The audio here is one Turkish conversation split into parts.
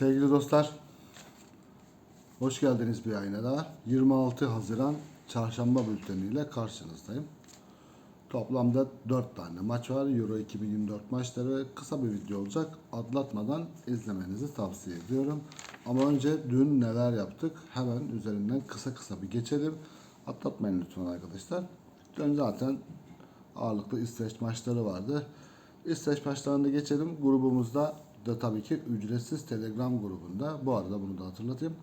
Sevgili dostlar, hoş geldiniz bir ayına daha. 26 Haziran Çarşamba bülteniyle karşınızdayım. Toplamda 4 tane maç var. Euro 2024 maçları kısa bir video olacak. Atlatmadan izlemenizi tavsiye ediyorum. Ama önce dün neler yaptık hemen üzerinden kısa kısa bir geçelim. Atlatmayın lütfen arkadaşlar. Dün zaten ağırlıklı İsveç maçları vardı. İsveç maçlarında geçelim. Grubumuzda da tabii ki ücretsiz Telegram grubunda. Bu arada bunu da hatırlatayım.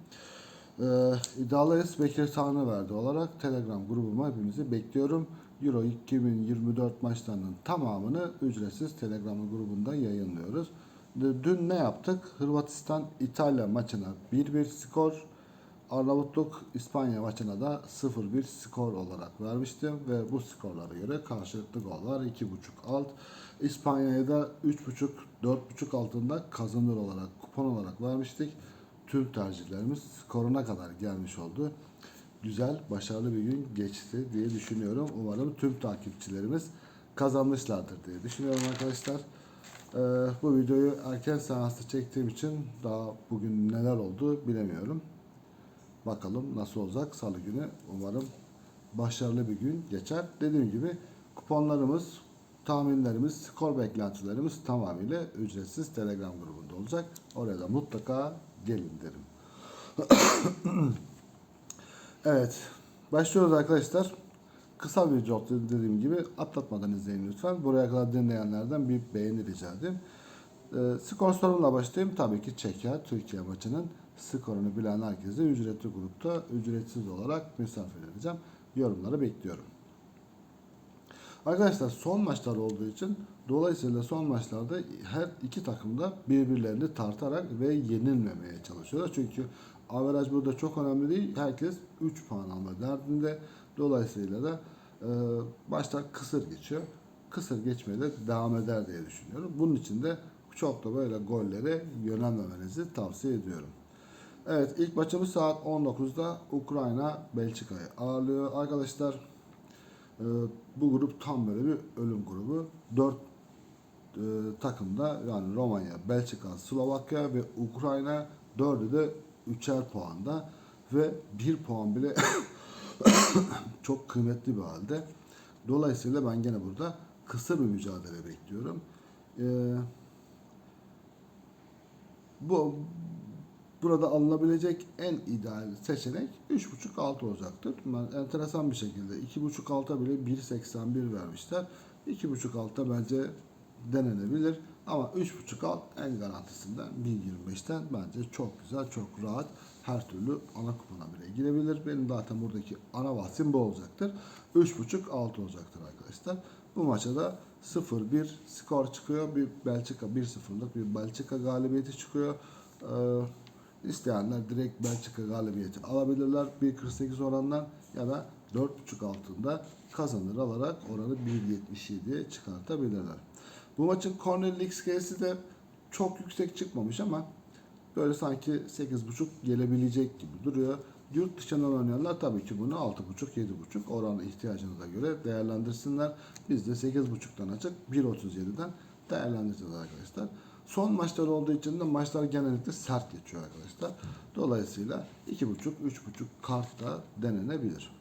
Ee, iddialıyız Bekir Tanrı verdi olarak Telegram grubuma hepimizi bekliyorum. Euro 2024 maçlarının tamamını ücretsiz Telegram grubunda yayınlıyoruz. Dün ne yaptık? Hırvatistan İtalya maçına 1-1 skor. Arnavutluk İspanya maçına da 0-1 skor olarak vermiştim ve bu skorlara göre karşılıklı goller 2.5 alt. İspanya'ya da 3.5 4.5 altında kazanır olarak kupon olarak vermiştik. Tüm tercihlerimiz skoruna kadar gelmiş oldu. Güzel, başarılı bir gün geçti diye düşünüyorum. Umarım tüm takipçilerimiz kazanmışlardır diye düşünüyorum arkadaşlar. Ee, bu videoyu erken seansta çektiğim için daha bugün neler oldu bilemiyorum. Bakalım nasıl olacak salı günü. Umarım başarılı bir gün geçer. Dediğim gibi kuponlarımız, tahminlerimiz, skor beklentilerimiz tamamıyla ücretsiz Telegram grubunda olacak. Oraya da mutlaka gelin derim. evet. Başlıyoruz arkadaşlar. Kısa bir video dediğim gibi atlatmadan izleyin lütfen. Buraya kadar dinleyenlerden bir beğeni rica edeyim. Ee, skor sorunla başlayayım. Tabii ki Çekya Türkiye maçının skorunu bilen herkese ücretli grupta ücretsiz olarak misafir edeceğim. Yorumları bekliyorum. Arkadaşlar son maçlar olduğu için dolayısıyla son maçlarda her iki takım da birbirlerini tartarak ve yenilmemeye çalışıyorlar. Çünkü averaj burada çok önemli değil. Herkes 3 puan alma derdinde. Dolayısıyla da e, maçlar kısır geçiyor. Kısır geçmeye de devam eder diye düşünüyorum. Bunun için de çok da böyle gollere yönelmemenizi tavsiye ediyorum. Evet ilk maçımız saat 19'da Ukrayna Belçika'yı ağırlıyor. Arkadaşlar e, bu grup tam böyle bir ölüm grubu. 4 e, takımda yani Romanya, Belçika, Slovakya ve Ukrayna dördü de üçer puanda ve bir puan bile çok kıymetli bir halde. Dolayısıyla ben gene burada kısa bir mücadele bekliyorum. Ee, bu burada alınabilecek en ideal seçenek 3.5 altı olacaktır. Ben enteresan bir şekilde 2.5 alta bile 1.81 vermişler. 2.5 alta bence denenebilir. Ama 3.5 alt en garantisinden 1.25'ten bence çok güzel, çok rahat her türlü ana kupona bile girebilir. Benim zaten buradaki ana bahsim bu olacaktır. 3.5 alt olacaktır arkadaşlar. Bu maça da 0-1 skor çıkıyor. Bir Belçika 1-0'lık bir Belçika galibiyeti çıkıyor. Ee, isteyenler direkt Belçika galibiyeti alabilirler 1.48 orandan ya da 4.5 altında kazanır alarak oranı 1.77'ye çıkartabilirler. Bu maçın corner XG'si de çok yüksek çıkmamış ama böyle sanki 8.5 gelebilecek gibi duruyor. Yurt dışından oynayanlar tabii ki bunu 6.5-7.5 oranı ihtiyacınıza göre değerlendirsinler. Biz de 8.5'tan açık 1.37'den değerlendireceğiz arkadaşlar. Son maçlar olduğu için de maçlar genellikle sert geçiyor arkadaşlar. Dolayısıyla 2.5-3.5 kartta denenebilir.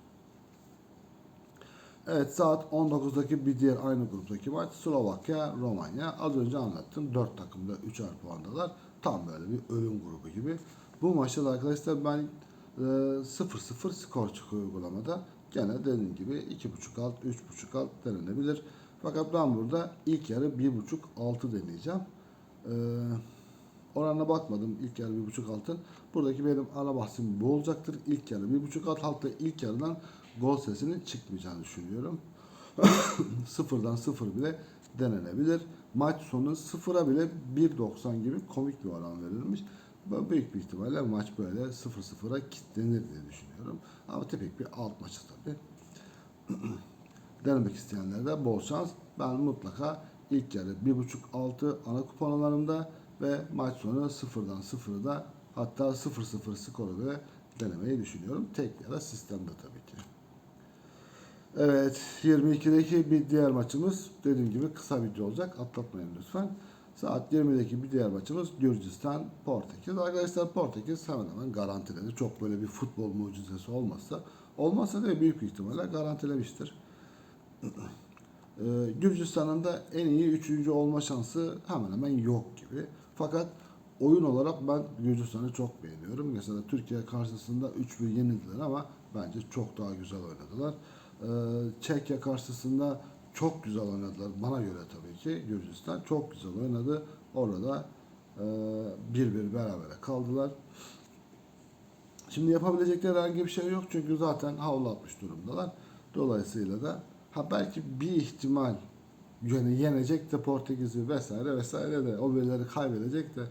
Evet saat 19'daki bir diğer aynı gruptaki maç Slovakya, Romanya. Az önce anlattım. 4 takımda 3'er puandalar. Tam böyle bir ölüm grubu gibi. Bu maçta da arkadaşlar ben e, 0-0 skor çıkıyor uygulamada. Gene dediğim gibi 2.5 alt, 3.5 alt denenebilir. Fakat ben burada ilk yarı 1.5 altı deneyeceğim. Ee, oranına bakmadım ilk yarı 1.5 altın. Buradaki benim ana bahsim bu olacaktır. İlk yarı 1.5 alt hatta ilk yarıdan gol sesinin çıkmayacağını düşünüyorum. Sıfırdan sıfır bile denenebilir. Maç sonu sıfıra bile 1.90 gibi komik bir oran verilmiş. Büyük bir ihtimalle maç böyle 0-0'a kilitlenir diye düşünüyorum. Ama tipik bir alt maçı tabii. Denemek isteyenlere de bol şans. Ben mutlaka ilk yarı 1.5 altı ana kuponlarımda ve maç sonu 0'dan 0'da hatta 0-0 skoru bile denemeyi düşünüyorum. Tek ya da sistemde tabii ki. Evet 22'deki bir diğer maçımız dediğim gibi kısa video olacak. Atlatmayın lütfen. Saat 20'deki bir diğer maçımız Gürcistan Portekiz. Arkadaşlar Portekiz hemen hemen garantiledi. Çok böyle bir futbol mucizesi olmazsa olmazsa da büyük ihtimalle garantilemiştir. Ee, Gürcistan'ın da en iyi üçüncü olma şansı hemen hemen yok gibi. Fakat oyun olarak ben Gürcistan'ı çok beğeniyorum. Mesela Türkiye karşısında 3-1 yenildiler ama bence çok daha güzel oynadılar. Ee, Çekya karşısında çok güzel oynadılar. Bana göre tabii ki Gürcistan çok güzel oynadı. Orada e, 1-1 berabere kaldılar. Şimdi yapabilecekleri herhangi bir şey yok çünkü zaten havlu atmış durumdalar. Dolayısıyla da ha belki bir ihtimal yani yenecek de Portekiz'i vesaire vesaire de o birileri kaybedecek de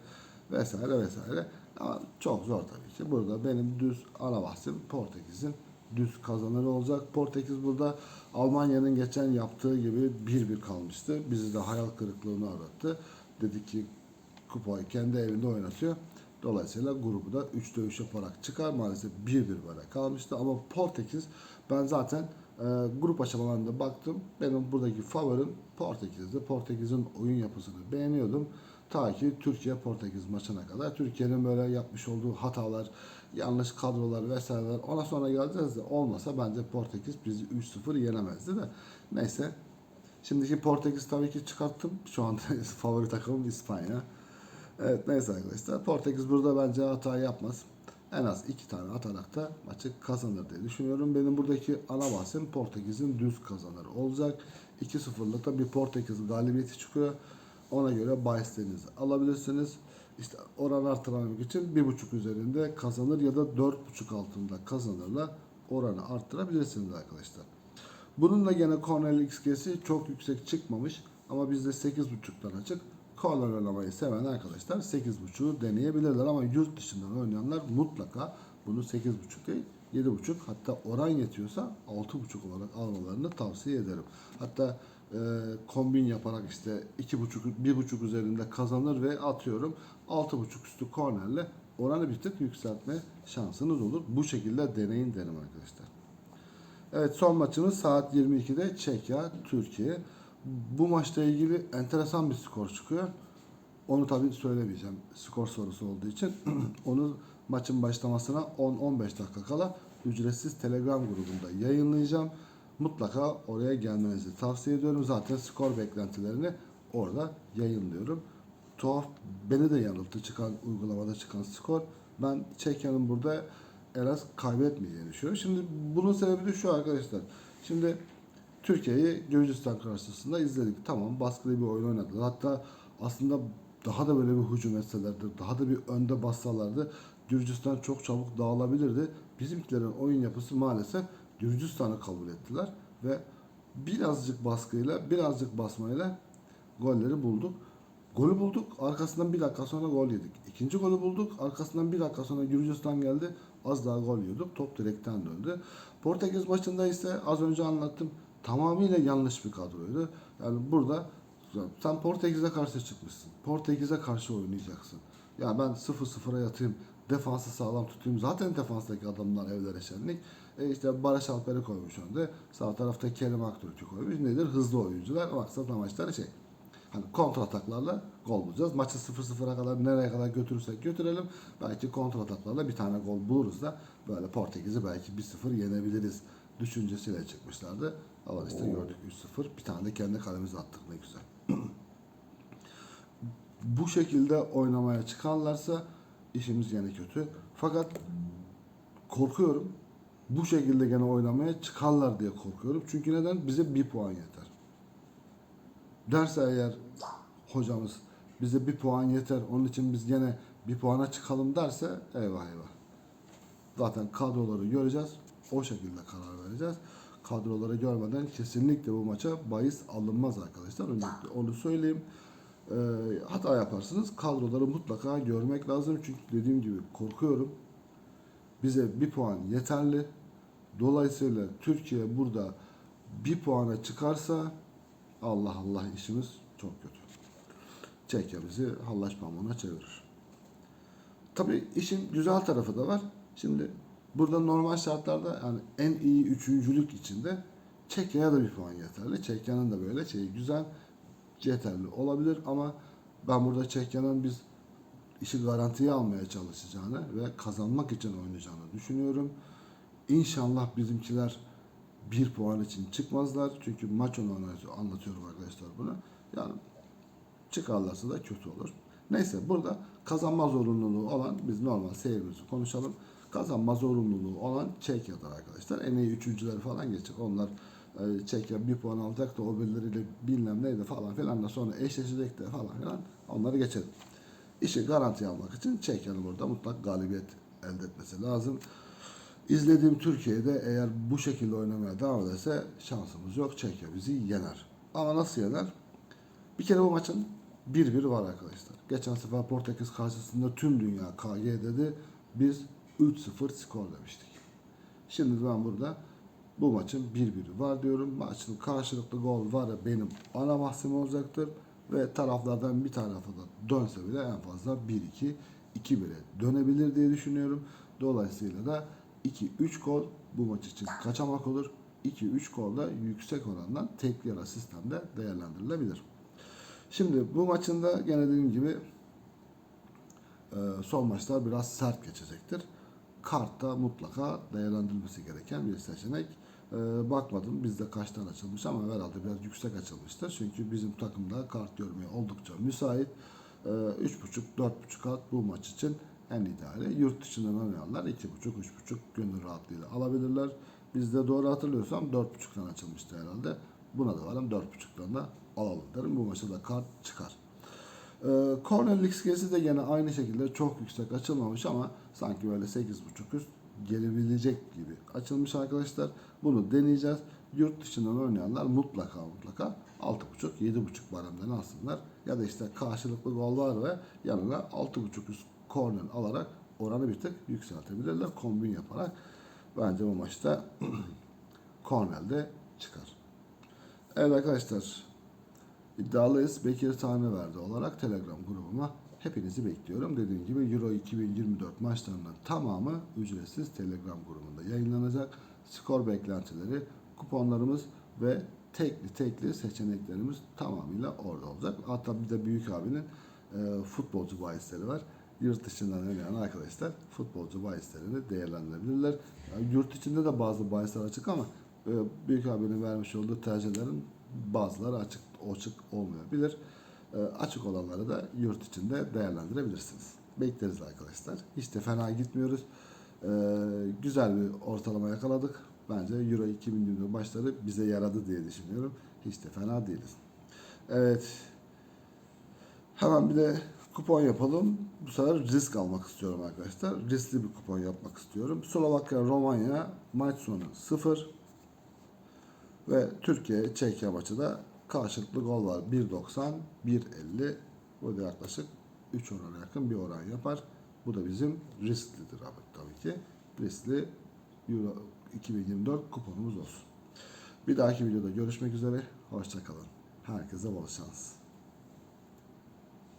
vesaire vesaire. Ama çok zor tabii ki. Burada benim düz ana bahsim Portekiz'in düz kazanırı olacak. Portekiz burada Almanya'nın geçen yaptığı gibi 1-1 kalmıştı. Bizi de hayal kırıklığına uğrattı. Dedi ki kupayı kendi evinde oynatıyor. Dolayısıyla grubu da 3'te 3 yaparak çıkar. Maalesef 1-1 böyle kalmıştı. Ama Portekiz ben zaten e, grup aşamalarında baktım. Benim buradaki favorim Portekiz'di. Portekiz'in oyun yapısını beğeniyordum. Ta ki Türkiye-Portekiz maçına kadar. Türkiye'nin böyle yapmış olduğu hatalar, yanlış kadrolar vesaireler ona sonra geleceğiz de olmasa bence Portekiz bizi 3-0 yenemezdi de. Neyse. Şimdiki Portekiz tabii ki çıkarttım. Şu anda favori takımım İspanya. Evet neyse arkadaşlar. Portekiz burada bence hata yapmaz. En az iki tane atarak da maçı kazanır diye düşünüyorum. Benim buradaki ana bahsim Portekiz'in düz kazanır olacak. 2-0'lık da bir Portekiz galibiyeti çıkıyor. Ona göre bahislerinizi alabilirsiniz. İşte oran arttırmak için 1.5 üzerinde kazanır ya da 4.5 altında kazanırla oranı arttırabilirsiniz arkadaşlar. Bunun da gene corner XG'si çok yüksek çıkmamış ama bizde 8.5'tan açık. Oynamayı seven arkadaşlar 8.5'u deneyebilirler ama yurt dışından oynayanlar mutlaka bunu 8.5 değil 7.5 hatta oran yetiyorsa 6.5 olarak almalarını tavsiye ederim. Hatta e, kombin yaparak işte 2.5 1.5 üzerinde kazanır ve atıyorum 6.5 üstü kornerle oranı bir tık yükseltme şansınız olur. Bu şekilde deneyin derim arkadaşlar. Evet son maçımız saat 22'de Çekya Türkiye. Bu maçla ilgili enteresan bir skor çıkıyor. Onu tabii söylemeyeceğim skor sorusu olduğu için. Onu maçın başlamasına 10-15 dakika kala ücretsiz Telegram grubunda yayınlayacağım. Mutlaka oraya gelmenizi tavsiye ediyorum. Zaten skor beklentilerini orada yayınlıyorum. Tuhaf beni de yanılttı çıkan uygulamada çıkan skor. Ben Çekya'nın burada en az kaybetmeyeceğini düşünüyorum. Şimdi bunun sebebi de şu arkadaşlar. Şimdi Türkiye'yi Gürcistan karşısında izledik. Tamam baskılı bir oyun oynadılar. Hatta aslında daha da böyle bir hücum etselerdi, daha da bir önde bassalardı Gürcistan çok çabuk dağılabilirdi. Bizimkilerin oyun yapısı maalesef Gürcistan'ı kabul ettiler ve birazcık baskıyla, birazcık basmayla golleri bulduk. Golü bulduk, arkasından bir dakika sonra gol yedik. İkinci golü bulduk, arkasından bir dakika sonra Gürcistan geldi. Az daha gol yiyorduk, top direkten döndü. Portekiz maçında ise az önce anlattım, tamamıyla yanlış bir kadroydu. Yani burada sen Portekiz'e karşı çıkmışsın. Portekiz'e karşı oynayacaksın. Ya ben 0-0'a yatayım, defansı sağlam tutayım. Zaten defanstaki adamlar evlere şenlik. E işte Barış Alper'i koymuş önde. Sağ tarafta Kerim Aktürk'ü koymuş. Nedir? Hızlı oyuncular. Maksat amaçları şey. Hani kontra ataklarla gol bulacağız. Maçı 0-0'a kadar nereye kadar götürürsek götürelim. Belki kontra ataklarla bir tane gol buluruz da böyle Portekiz'i belki 1-0 yenebiliriz düşüncesiyle çıkmışlardı. Ama işte gördük 3-0. Bir tane de kendi kalemize attık ne güzel. Bu şekilde oynamaya çıkarlarsa işimiz gene kötü. Fakat korkuyorum. Bu şekilde gene oynamaya çıkarlar diye korkuyorum. Çünkü neden? Bize bir puan yeter. Derse eğer hocamız bize bir puan yeter. Onun için biz gene bir puana çıkalım derse eyvah eyvah. Zaten kadroları göreceğiz. O şekilde karar vereceğiz. Kadroları görmeden kesinlikle bu maça bahis alınmaz arkadaşlar. Öncelikle onu söyleyeyim. Ee, hata yaparsınız. Kadroları mutlaka görmek lazım. Çünkü dediğim gibi korkuyorum. Bize bir puan yeterli. Dolayısıyla Türkiye burada bir puana çıkarsa Allah Allah işimiz çok kötü. Çekya bizi hallaç pamuğuna çevirir. Tabii işin güzel tarafı da var. Şimdi burada normal şartlarda yani en iyi üçüncülük içinde Çekya'ya da bir puan yeterli. Çekya'nın da böyle şeyi güzel yeterli olabilir ama Ben burada Çekya'nın biz işi garantiye almaya çalışacağını ve kazanmak için oynayacağını düşünüyorum. İnşallah bizimkiler bir puan için çıkmazlar. Çünkü maç onu anlatıyor- anlatıyorum arkadaşlar bunu. Yani çıkarlarsa da kötü olur. Neyse burada kazanma zorunluluğu olan biz normal seyirimizi konuşalım. Kazanma zorunluluğu olan Çekya'dır arkadaşlar. En iyi üçüncüleri falan geçecek. Onlar e, Çekya bir puan alacak da o birileriyle bilmem neydi falan filan da sonra eşleşecek de falan filan. Onları geçelim. İşi garanti almak için Çekya'nın burada mutlak galibiyet elde etmesi lazım. İzlediğim Türkiye'de eğer bu şekilde oynamaya devam ederse şansımız yok. Çekya bizi yener. Ama nasıl yener? Bir kere bu maçın 1-1 var arkadaşlar. Geçen sefer Portekiz karşısında tüm dünya KG dedi. Biz 3-0 skor demiştik. Şimdi ben burada bu maçın 1-1'i var diyorum. Maçın karşılıklı gol var ya benim ana bahsim olacaktır. Ve taraflardan bir tarafı da dönse bile en fazla 1-2, 2-1'e dönebilir diye düşünüyorum. Dolayısıyla da 2-3 gol bu maç için kaçamak olur. 2-3 gol da yüksek orandan tek yara sistemde değerlendirilebilir. Şimdi bu maçın da gene dediğim gibi e, son maçlar biraz sert geçecektir. Kartta mutlaka değerlendirilmesi gereken bir seçenek. E, bakmadım bizde kaç tane açılmış ama herhalde biraz yüksek açılmıştır. Çünkü bizim takımda kart görmeye oldukça müsait. E, 3.5-4.5 kart bu maç için en ideali. Yurt dışından oynayanlar 2.5-3.5 gönül rahatlığıyla alabilirler. Bizde doğru hatırlıyorsam 4.5'tan açılmıştı herhalde. Buna da varım 4.5'tan da alalım derim. Bu maçta da kart çıkar. Ee, Corner XG'si de yine aynı şekilde çok yüksek açılmamış ama sanki böyle 8.5 üst gelebilecek gibi açılmış arkadaşlar. Bunu deneyeceğiz. Yurt dışından oynayanlar mutlaka mutlaka 6.5-7.5 baremden alsınlar. Ya da işte karşılıklı gol var ve yanına 6.5 üst corner alarak oranı bir tık yükseltebilirler. Kombin yaparak. Bence bu maçta Cornell'de çıkar. Evet arkadaşlar İddialıyız. Bekir Tane verdi olarak Telegram grubuma hepinizi bekliyorum. Dediğim gibi Euro 2024 maçlarının tamamı ücretsiz Telegram grubunda yayınlanacak. Skor beklentileri, kuponlarımız ve tekli tekli seçeneklerimiz tamamıyla orada olacak. Hatta bir de Büyük abinin e, futbolcu bahisleri var. Yurt dışından oynayan arkadaşlar futbolcu bahislerini değerlendirebilirler. Yani yurt içinde de bazı bahisler açık ama e, Büyük abinin vermiş olduğu tercihlerin bazıları açık açık olmayabilir. E, açık olanları da yurt içinde değerlendirebilirsiniz. Bekleriz arkadaşlar. Hiç de fena gitmiyoruz. E, güzel bir ortalama yakaladık. Bence Euro 2020 başları bize yaradı diye düşünüyorum. Hiç de fena değiliz. Evet. Hemen bir de kupon yapalım. Bu sefer risk almak istiyorum arkadaşlar. Riskli bir kupon yapmak istiyorum. Slovakya, Romanya maç sonu 0. Ve Türkiye Çekya maçı da karşılıklı gol var. 1.90, 1.50. Bu da yaklaşık 3 orana yakın bir oran yapar. Bu da bizim risklidir abi tabii ki. Riskli Euro 2024 kuponumuz olsun. Bir dahaki videoda görüşmek üzere. Hoşçakalın. Herkese bol şans.